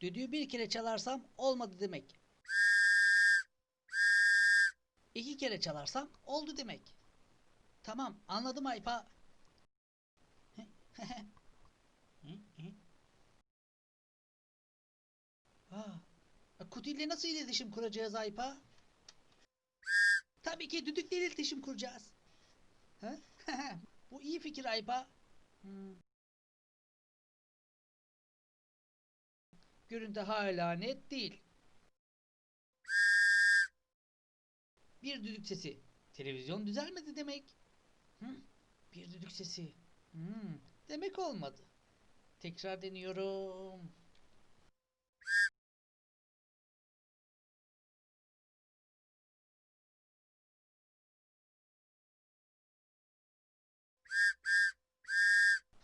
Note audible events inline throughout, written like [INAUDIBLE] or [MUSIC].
Düdüğü bir kere çalarsam olmadı demek. İki kere çalarsam oldu demek. Tamam anladım Aypa. [LAUGHS] Aa, kutuyla nasıl iletişim kuracağız Aypa? Tabii ki düdükle iletişim kuracağız. [LAUGHS] Bu iyi fikir Aypa. Hmm. Görüntü hala net değil. Bir düdük sesi. Televizyon düzelmedi demek. Hı? Bir düdük sesi. Hmm, demek olmadı. Tekrar deniyorum.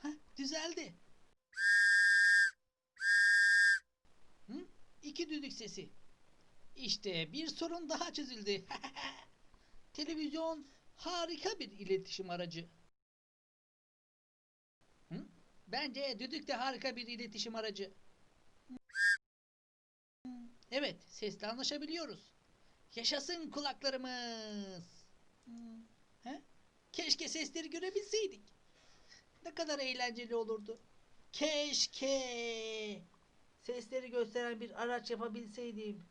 Heh, düzeldi. Hı? İki düdük sesi. İşte bir sorun daha çözüldü. [LAUGHS] Televizyon harika bir iletişim aracı. Hı? Bence düdük de harika bir iletişim aracı. Evet, sesle anlaşabiliyoruz. Yaşasın kulaklarımız. He? Keşke sesleri görebilseydik. Ne kadar eğlenceli olurdu. Keşke sesleri gösteren bir araç yapabilseydim.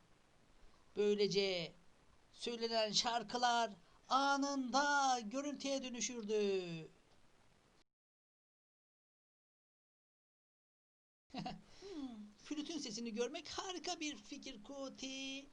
Böylece söylenen şarkılar anında görüntüye dönüşürdü. [LAUGHS] Hmm, flütün sesini görmek harika bir fikir Kuti.